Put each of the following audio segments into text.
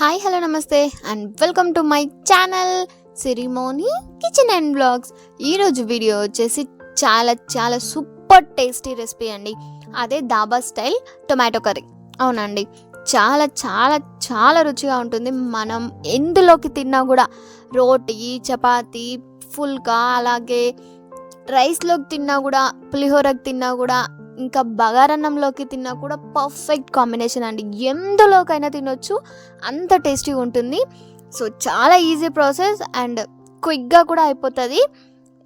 Hi hello namaste and welcome to my channel Sirimoni kitchen and blogs ఈరోజు video వచ్చేసి చాలా చాలా super tasty recipe అండి. అదే దాబా స్టైల్ టొమాటో కర్రీ అవునండి. చాలా చాలా చాలా రుచిగా ఉంటుంది. మనం ఎందులోకి తిన్నా కూడా రోటీ చపాతి ఫుల్కా అలాగే రైస్లోకి తిన్నా కూడా పులిహోరకి తిన్నా కూడా ఇంకా బగారన్నంలోకి తిన్నా కూడా పర్ఫెక్ట్ కాంబినేషన్ అండి. ఎందులోకైనా తినొచ్చు. అంత టేస్టీగా ఉంటుంది. సో చాలా ఈజీ ప్రాసెస్ అండ్ క్విక్గా కూడా అయిపోతుంది.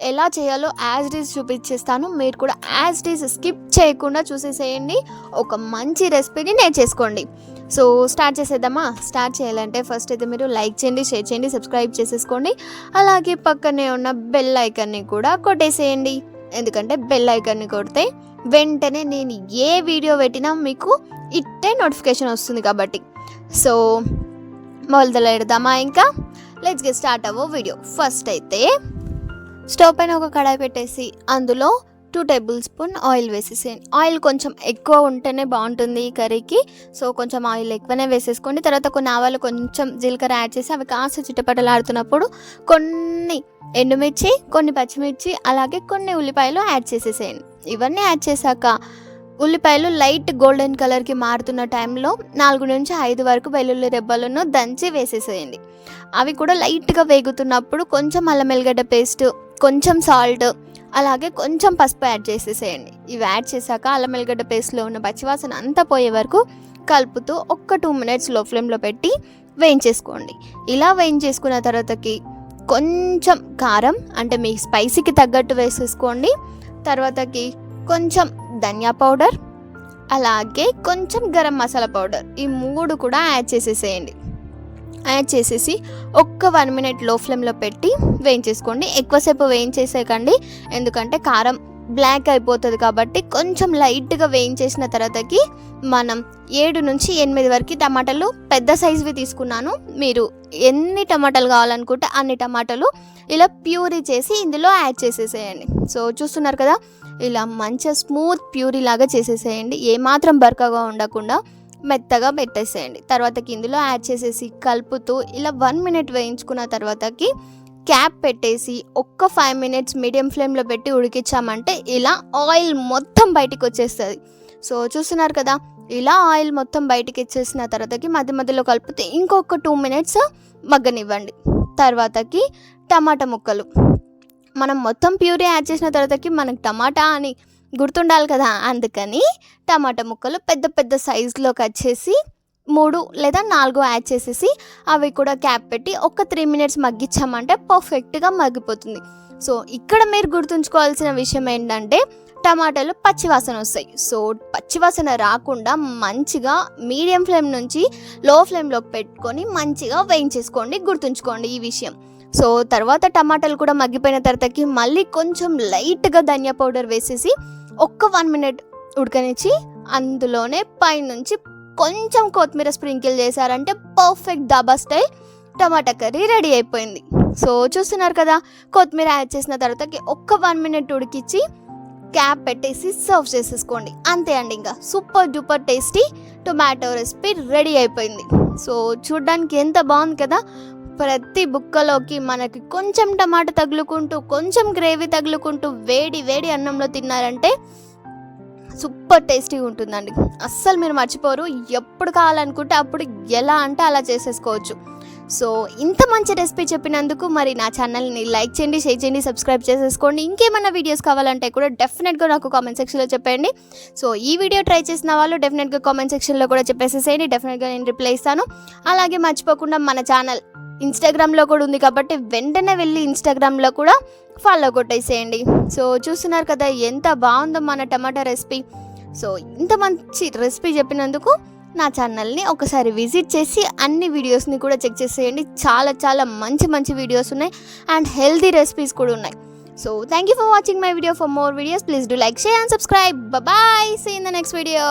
ఎలా చేయాలో యాజ్ డీస్ చూపించేస్తాను మీరు కూడా యాజ్ డీస్ స్కిప్ చేయకుండా చూసేసేయండి. ఒక మంచి రెసిపీని నేను చేసుకోండి. సో స్టార్ట్ చేసేద్దామా? స్టార్ట్ చేయాలంటే ఫస్ట్ అయితే మీరు లైక్ చేయండి షేర్ చేయండి సబ్స్క్రైబ్ చేసేసుకోండి. అలాగే పక్కనే ఉన్న బెల్ ఐకన్ని కూడా కొట్టేసేయండి. ఎందుకంటే బెల్ ఐకాన్ని కొడితే వెంటనే నేను ఏ వీడియో పెట్టినా మీకు ఇట్టే నోటిఫికేషన్ వస్తుంది కాబట్టి. సో మొదలెడదామా ఇంకా? లెట్స్ గెట్ స్టార్ట్ అవ్వో వీడియో ఫస్ట్ అయితే స్టవ్ పైన ఒక కడాయి పెట్టేసి అందులో టూ టేబుల్ స్పూన్ ఆయిల్ వేసేసేయండి ఆయిల్ కొంచెం ఎక్కువ ఉంటేనే బాగుంటుంది ఈ కర్రీకి. సో కొంచెం ఆయిల్ ఎక్కువనే వేసేసుకోండి. తర్వాత కొన్ని ఆవాలు కొంచెం జీలకర్ర యాడ్ చేసి అవి కాస్త చిట్టపటలాడుతున్నప్పుడు కొన్ని ఎండుమిర్చి కొన్ని పచ్చిమిర్చి అలాగే కొన్ని ఉల్లిపాయలు యాడ్ చేసేసేయండి. ఇవన్నీ యాడ్ చేశాక ఉల్లిపాయలు లైట్ గోల్డెన్ కలర్కి మారుతున్న టైంలో నాలుగు నుంచి ఐదు వరకు వెల్లుల్లి రెబ్బలను దంచి వేసేసేయండి. అవి కూడా లైట్గా వేగుతున్నప్పుడు కొంచెం అల్లం ఎల్లిగడ్డ పేస్ట్ కొంచెం సాల్ట్ అలాగే కొంచెం పసుపు యాడ్ చేసేసేయండి. ఇవి యాడ్ చేశాక అల్లం ఎల్లిగడ్డ పేస్ట్లో ఉన్న పచ్చివాసన అంతా పోయే వరకు కలుపుతూ ఒక్క టూ మినిట్స్లో ఫ్లేమ్లో పెట్టి వేయించేసుకోండి. ఇలా వేయించేసుకున్న తర్వాతకి కొంచెం కారం అంటే మీ స్పైసీకి తగ్గట్టు వేసేసుకోండి. తర్వాతకి కొంచెం ధనియా పౌడర్ అలాగే కొంచెం గరం మసాలా పౌడర్ ఈ మూడు కూడా యాడ్ చేసేసేయండి. యాడ్ చేసేసి ఒక్క వన్ మినిట్లో ఫ్లేమ్లో పెట్టి వేయించేసుకోండి. ఎక్కువసేపు వేయించేసేకండి ఎందుకంటే కారం బ్లాక్ అయిపోతుంది కాబట్టి కొంచెం లైట్గా వేయించేసిన తర్వాతకి మనం ఏడు నుంచి ఎనిమిది వరకు టమాటాలు పెద్ద సైజువి తీసుకున్నాను. మీరు ఎన్ని టమాటాలు కావాలనుకుంటే అన్ని టమాటాలు ఇలా ప్యూరీ చేసి ఇందులో యాడ్ చేసేసేయండి. సో చూస్తున్నారు కదా? ఇలా మంచిగా స్మూత్ ప్యూరీ లాగా చేసేసేయండి. ఏమాత్రం బరకగా ఉండకుండా మెత్తగా పెట్టేసేయండి. తర్వాతకి ఇందులో యాడ్ చేసేసి కలుపుతూ ఇలా వన్ మినిట్ వేయించుకున్న తర్వాతకి క్యాప్ పెట్టేసి ఒక్క ఫైవ్ మినిట్స్ మీడియం ఫ్లేమ్లో పెట్టి ఉడికించామంటే ఇలా ఆయిల్ మొత్తం బయటికి వచ్చేస్తుంది. సో చూస్తున్నారు కదా ఇలా ఆయిల్ మొత్తం బయటికి ఇచ్చేసిన తర్వాతకి మధ్య మధ్యలో కలిపితే ఇంకొక టూ మినిట్స్ మగ్గనివ్వండి. తర్వాతకి టమాటా ముక్కలు. మనం మొత్తం ప్యూరీ యాడ్ చేసిన తర్వాతకి మనకు టమాటా అని గుర్తుండాలి కదా? అందుకని టమాటా ముక్కలు పెద్ద పెద్ద సైజులో కట్ చేసి మూడు లేదా నాలుగు యాడ్ చేసేసి అవి కూడా క్యాప్ పెట్టి ఒక త్రీ మినిట్స్ మగ్గించామంటే పర్ఫెక్ట్గా మగ్గిపోతుంది. సో ఇక్కడ మీరు గుర్తుంచుకోవాల్సిన విషయం ఏంటంటే టమాటాలు పచ్చివాసన వస్తాయి. సో పచ్చివాసన రాకుండా మంచిగా మీడియం ఫ్లేమ్ నుంచి లో ఫ్లేమ్లోకి పెట్టుకొని మంచిగా వేయించేసుకోండి గుర్తుంచుకోండి ఈ విషయం. సో తర్వాత టమాటాలు కూడా మగ్గిపోయిన తర్వాతకి మళ్ళీ కొంచెం లైట్గా ధనియా పౌడర్ వేసేసి ఒక్క వన్ మినిట్ ఉడకనిచ్చి అందులోనే పైనుంచి కొంచెం కొత్తిమీర స్ప్రింకిల్ చేశారంటే perfect dhaba style tomato curry ready అయిపోయింది. సో చూస్తున్నారు కదా కొత్తిమీర యాడ్ చేసిన తర్వాతకి ఒక్క వన్ మినిట్ ఉడికిచ్చి క్యాప్ పెట్టేసి సర్వ్ చేసేసుకోండి. అంతే అండి ఇంకా. Super duper tasty tomato recipe ready అయిపోయింది. సో చూడ్డానికి ఎంత బాగుంది కదా ప్రతి బుక్కలోకి మనకి కొంచెం టమాటా తగులుకుంటూ కొంచెం గ్రేవీ తగులుకుంటూ వేడి వేడి అన్నంలో తిన్నారంటే సూపర్ టేస్టీగా ఉంటుందండి. అస్సలు మీరు మర్చిపోరు. ఎప్పుడు కావాలనుకుంటే అప్పుడు ఎలా అంటే అలా చేసేసుకోవచ్చు. సో ఇంత మంచి రెసిపీ చెప్పినందుకు మరి నా ఛానల్ని లైక్ చేయండి షేర్ చేయండి సబ్స్క్రైబ్ చేసేసుకోండి. ఇంకేమైనా వీడియోస్ కావాలంటే కూడా డెఫినెట్గా నాకు కామెంట్ సెక్షన్లో చెప్పండి సో ఈ వీడియో ట్రై చేసిన వాళ్ళు డెఫినెట్గా కామెంట్ సెక్షన్లో కూడా చెప్పేసేసేయండి. డెఫినెట్గా నేను రిప్లై ఇస్తాను. అలాగే మర్చిపోకుండా మన ఛానల్ ఇన్స్టాగ్రామ్లో కూడా ఉంది కాబట్టి వెంటనే వెళ్ళి ఇన్స్టాగ్రామ్లో కూడా ఫాలో కొట్టేసేయండి. సో చూస్తున్నారు కదా ఎంత బాగుందో మన టమాటా రెసిపీ సో ఇంత మంచి రెసిపీ చెప్పినందుకు నా ఛానల్ని ఒకసారి విజిట్ చేసి అన్ని వీడియోస్ని కూడా చెక్ చేసేయండి. చాలా చాలా మంచి మంచి వీడియోస్ ఉన్నాయి అండ్ హెల్తీ రెసిపీస్ కూడా ఉన్నాయి. So thank you for watching my video for more videos please do like share and subscribe bye see in the next video